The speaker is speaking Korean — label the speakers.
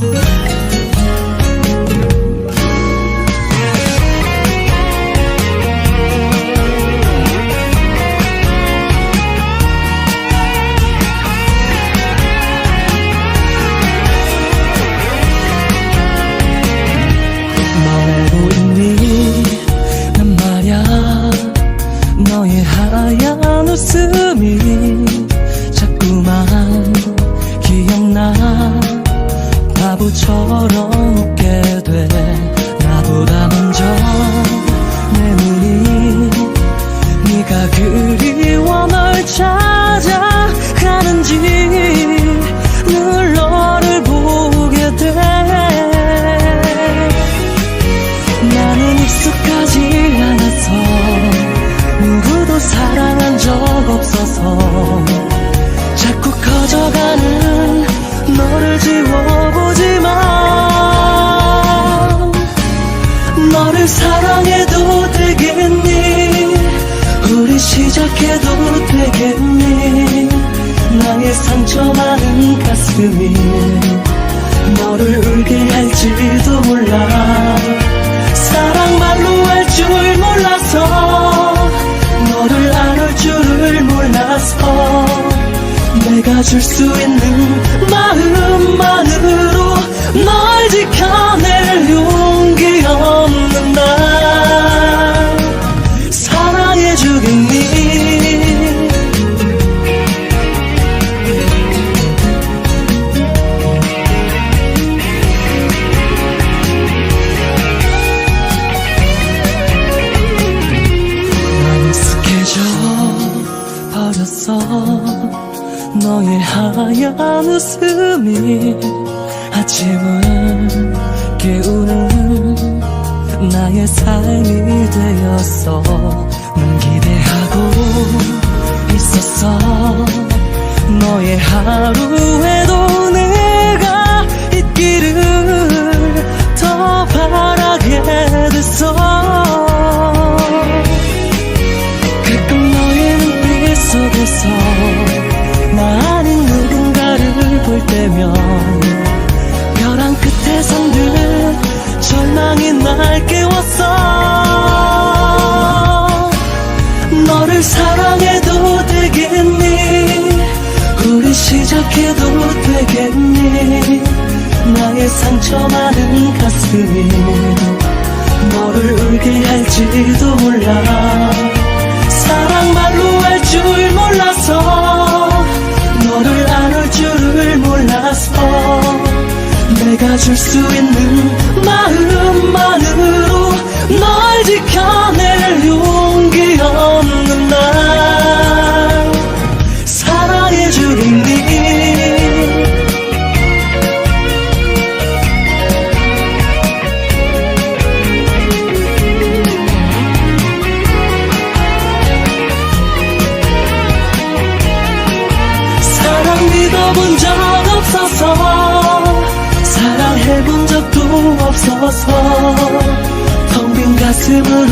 Speaker 1: 널 커져가는 너를 지워보지만 너를 사랑해도 되겠니? 우리 시작해도 되겠니? 나의 상처 많은 가슴이 너를 울게 할지도 몰라 내가 줄수 있는 마음만으로 널 지켜낼 용기 없는 날. 사랑해주겠니 난 익숙해져 버렸어 너의 하얀 웃음이 아침을 깨우는 나의 삶이 되었어 난 기대하고 있었어. 너의 하루에도 내가 있기를 더 바라게 됐어. 가끔 너의 눈빛 속에서 할지도 몰라. 사랑 말로 할 줄 몰라서 너를 안을 줄을 몰라서 내가 줄 수 있는 마음만으로 널 지켜낼 용기 없는 날. 사랑해주겠 믿어본 적 없어서. 사랑해본 적도 없어서. 텅 빈 가슴으